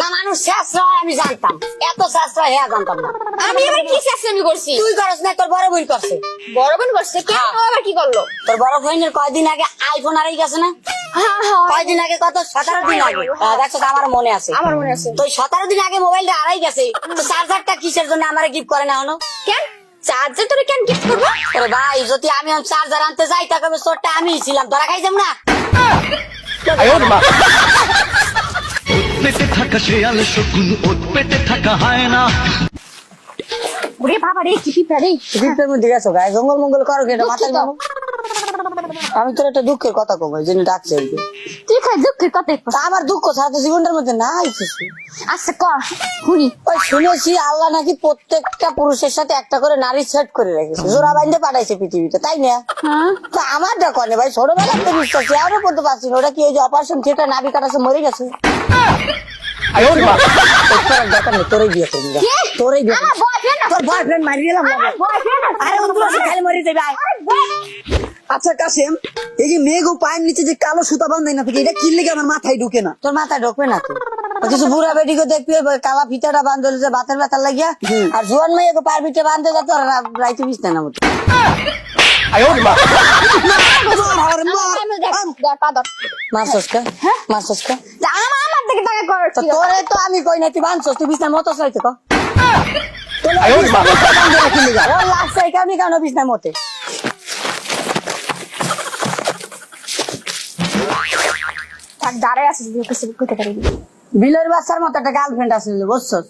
না মানুষ শেষ হয় আমি জানতাম। এত শেষ হয় হ্যাঁ জানতাম না। আমি এবার কি করছি? তুই করস না তোর বড় বোন করছে। বড় বোন করছে? কেন হ্যাঁ। আবার কি করল? তোর বড় বোনের কয়দিন আগে আইফোন গেছে না? হ্যাঁ হ্যাঁ কয়দিন আগে কত? সতেরো দিন আগে। দেখছ আমার মনে আছে। আমার মনে আছে। তো সতেরো দিন আগে মোবাইলটা হারাই গেছে। তো চার্জারটা কিসের জন্য আমার গিফট করে না হলো? কেন? চার্জার তোরে কেন গিফট করব? ভাই যদি আমি চার্জার আনতে যাই তাকে চোরটা আমি ছিলাম। তোরা খাইছাম না? পেটে থাকা শেয়াল শকুন ওত পেটে থাকা হয় না ওরে বাবা রে কি পিঁপড়া রে। গিফটের মধ্যে গেছো গায়ে? জঙ্গল মঙ্গল করো কেটে মাথায় দুঃখিত। মারো। আমি তোর একটা দুঃখের কথা কব এই জন্য ডাকছে কি। তুই খাই দুঃখের কথা তা আমার দুঃখ তো জীবনটার মধ্যে নাই কিছু। আচ্ছা ক শুনি। ওই শুনেছি আল্লাহ নাকি প্রত্যেকটা পুরুষের সাথে একটা করে নারী সেট করে রেখেছে জোড়া বাইন্দে পাঠাইছে পৃথিবীতে তাই না? হ্যাঁ। তো আমারটা কনে ভাই? ছোটবেলা তো বিশ্বাস আরও করতে পারছি না। ওটা কি ওই যে অপারেশন থিয়েটার নাবি কাটাছে মরে গেছে? তোর বিয়ে করবি যা। তোরই বিয়ে তোর বয়ফ্রেন্ড মারি বয়ফ্রেন্ড আরে খালি মরে যাবে। আচ্ছা কাসেম এই যে মেঘ ও পায়ের নিচে যে কালো সুতা বান্ধাই না থাকে এটা কি লেগে আমার মাথায় ঢুকে না? তোর মাথা ঢোকবে না তো। কিছু বুড়া বেটিকে দেখবি কালা ফিতাটা বান্ধ যে বাতের ব্যথা লাগিয়া। আর জোয়ান মেয়েকে পার পিঠে বান্ধে যেত আর রা- রাইতে বিছ না মতো মারছস কা? মারছস কা? আমার আমার দিকে টাকা কর তো তোরে তো আমি কই না তুই বাঁধছস তুই বিছনার মতো চাইতে ক? ও লাগছে এই কেন বিছনার মতে থাক দাঁড়ায় আছিস কিছু করতে বিলের বাচ্চার মতো একটা গার্লফ্রেন্ড আসছিল বুঝছস?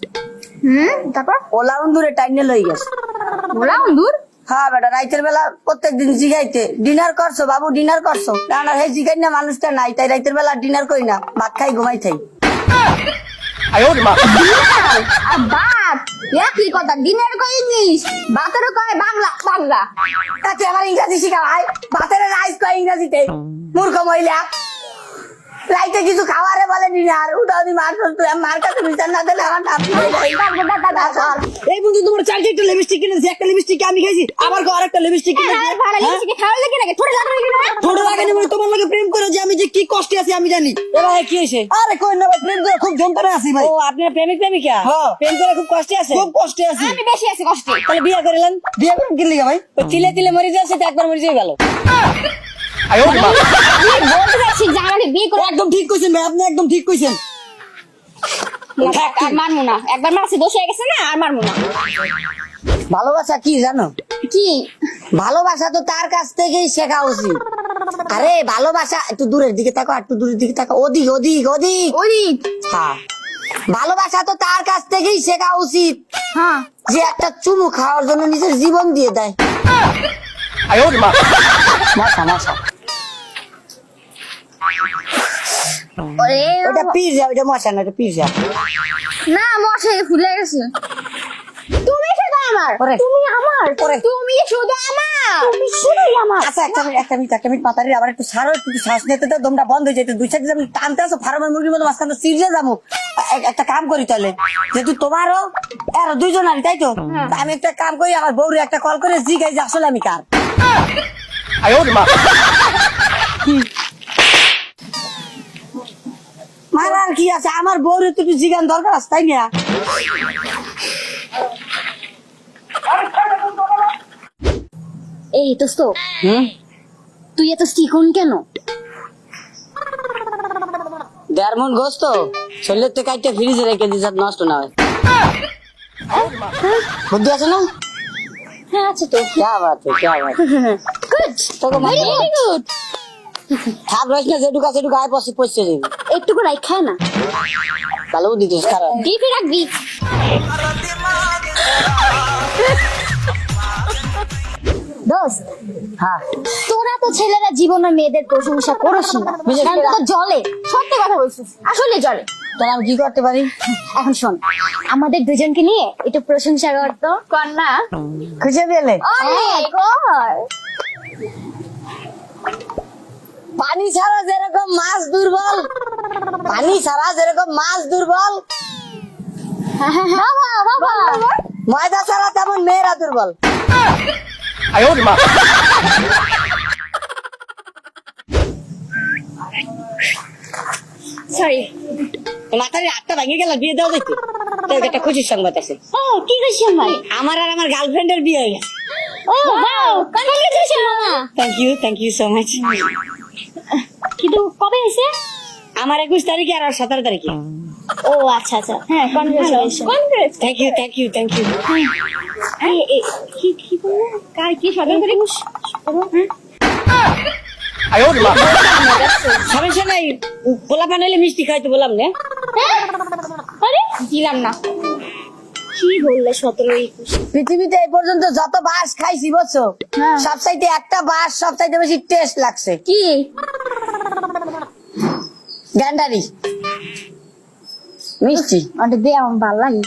হুম? তারপর? ওলা উন্দুরে টাইনে লই গেছে। বলা বন্ধুর হ্যাঁ বেটা রাইতের বেলা প্রত্যেক দিন জিগাইতে। ডিনার করছ বাবু ডিনার করছ। না না হে জিগাই না মানুষটা নাই তাই রাইতের বেলা ডিনার করি না। ভাত খাই ঘুমাই থাই। বাপ একই কথা? দিনের কই নিস বাতেরও কয় বাংলা বাংলা। তাতে আমার ইংরাজি শিখা ভাই ভাতের রাইস কয় ইংরাজিতে? মূর্খ মহিলা। রাইতে কিছু খাওয়ারে বলে ডিনার উদাহরণ মার তুই মার কাছে বিচার না দিলে আমার নাম এই বন্ধু তোমার চারটে একটা লিপস্টিক কিনেছি একটা লিপস্টিক আমি খাইছি আবার আর একটা লিপস্টিক কিনেছি। হ্যাঁ ভালো লিপস্টিক খাওয়া লাগে নাকি থোড়া লাগে নাকি না ছোট লাগানি বলে তোমার লগে প্রেম করে যে কি কষ্টে আছি আমি জানি। এবার কি হয়েছে? আরে কই না ভাই প্রেম করে খুব যন্ত্রণা আছি ভাই। ও আপনার প্রেমিক প্রেমিকা? হ্যাঁ। প্রেম করে খুব কষ্টে আছে? খুব কষ্টে আছি। আমি বেশি আছি কষ্টে। তাহলে বিয়ে করিলেন বিয়ে করুন কি লিগা ভাই? ওই তিলে তিলে মরে যাচ্ছে তো একবার মরে যাই গেল। আমি বলতে চাচ্ছি যে আমাকে বিয়ে করে একদম ঠিক কইছেন ভাই আপনি একদম ঠিক কইছেন। আর মারবো না। একবার মারছি দোষ গেছে না আর মারবো না। ভালোবাসা কি জানো? কি? ভালোবাসা তো তার কাছ থেকেই শেখা উচিত। আরে ভালোবাসা একটু দূরের দিকে তাকো একটু দূরের দিকে তাকো ওদিক ওদিক ওদিক। ওদিক। হ্যাঁ। ভালোবাসা তো তার কাছ থেকেই শেখা উচিত। হ্যাঁ। যে একটা চুমু খাওয়ার জন্য নিজের জীবন দিয়ে দেয়। মশা মশা ওটা পিজা ওটা মশা না ওটা পিজা না মশাই ফুলে গেছে। তুমি শুধু আমার তুমি আমার তুমি শুধু আমার। তুমি শুধুই আমার। আচ্ছা একটা মিনিট একটা মিনিট একটা মিনিট মাতারি আবার একটু সারো একটু শ্বাস নিতে তো দমটা বন্ধ হয়ে যেত দুই সাইড যেমন টানতে আসো ফার্মের মুরগির মতো মাঝখানে সিরিয়াস যাব। একটা কাম করি তাহলে যেহেতু তোমারও আর দুইজনারই তাই তো? আমি একটা কাম করি আমার বউরে একটা কল করে জিগাই যে আসলে আমি কার। মারার কি আছে? আমার বউরে তো একটু জিগান দরকার আছে তাই না? এই দোস্ত হ্যাঁ? তুই এত চিকন কেন? দেড় গোস্ত। শরীরের থেকে একটা ফ্রিজে রেখে দিস নষ্ট না হয়। বুদ্ধি আছে না? হ্যাঁ আছে তো। ক্যা বাত হ্যায় ক্যা বাত গুড তোকে মানে গুড খাব রইস না যেটুকু আছে সেটুকু আয় পসে পচে দিবি। একটুকু রাই খায় না। তাহলে বুদ্ধি দিস খারাপ। ডিপে রাখবি দোস্ত। হ্যাঁ। তোরা তো ছেলেরা জীবনে মেয়েদের প্রশংসা করিস না। কারণ জলে। সত্যি কথা বলছিস। আসলে জলে। তাহলে আমি কি করতে পারি? এখন শোন আমাদের দুজনকে নিয়ে একটু প্রশংসা করতো কর না খুঁজে পেলে? পানি ছাড়া যেরকম মাছ দুর্বল পানি ছাড়া যেরকম মাছ দুর্বল হ্যাঁ হ্যাঁ হ্যাঁ বাবা বাবা ময়দা ছাড়া তেমন মেয়েরা মাথার আটটা ভেঙে গেল বিয়ে দেওয়া যাইতো তো একটা খুশির সংবাদ আছে ও কি করছিস ভাই আমার আর আমার গার্লফ্রেন্ডের বিয়ে হয়ে গেছে ও ওয়াও কংগ্রেচুলেশন মামা thank you thank you so much কিন্তু কবে হয়েছে আমার একুশ তারিখে আর সতেরো তারিখে ও আচ্ছা আচ্ছা হ্যাঁ congratulation congress thank you thank you thank you কি কার কি সতেরো তারিখ সমস্যা নাই পোলা পানাইলে মিষ্টি খাইতে বললাম না। আরে? দিলাম না। কি বললে সতেরো একুশ? পৃথিবীতে এই পর্যন্ত যত বাস খাইছি বুঝছ? হ্যাঁ। সব চাইতে একটা বাস সব চাইতে বেশি টেস্ট লাগছে। কি? গ্যান্ডারি। মিষ্টি। ওটা দিয়ে আমার ভালো লাগে।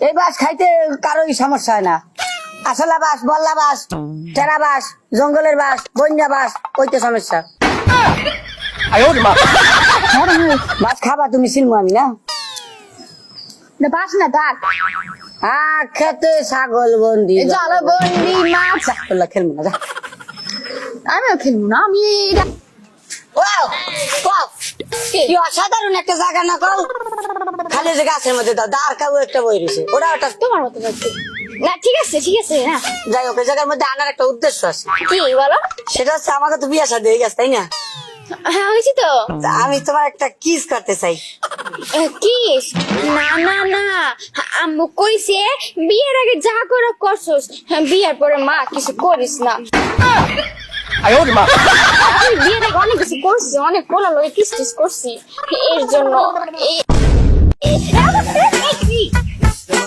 এই বাস খাইতে কারোই সমস্যা হয় না। আসলা বাস বল্লা বাস টেরা বাস জঙ্গলের বাস বন্যা বাস ওইতে সমস্যা। বাস খাবা তুমি চিনবো আমি না? না বাস না ডাক আ খেতে ছাগল বন্দি জলবন্দি মাছ। যা, খেলব না যা। আমিও খেলব না আমি ওয়াও ওয়াও কি অসাধারণ একটা জায়গা না কল খালি যে গাছের মধ্যে দাও দাঁড় কাউ একটা বই রয়েছে। ওটা ওটা তোমার মতো না ঠিক আছে ঠিক আছে না। যাই হোক এই জায়গার মধ্যে আনার একটা উদ্দেশ্য আছে। কি বলো? সেটা হচ্ছে আমাকে তো বিয়ে সাথে হয়ে গেছে তাই না? হ্যাঁ হয়েছি তো। আমি তোমার একটা কিস করতে চাই। কি না না না। আম্মু কইছে বিয়ের আগে যা করে করছস বিয়ের পরে মা কিছু করিস না। আমি বিয়ের আগে অনেক কিছু করছি অনেক পোলা লগে কিস টিস করছি। এর জন্য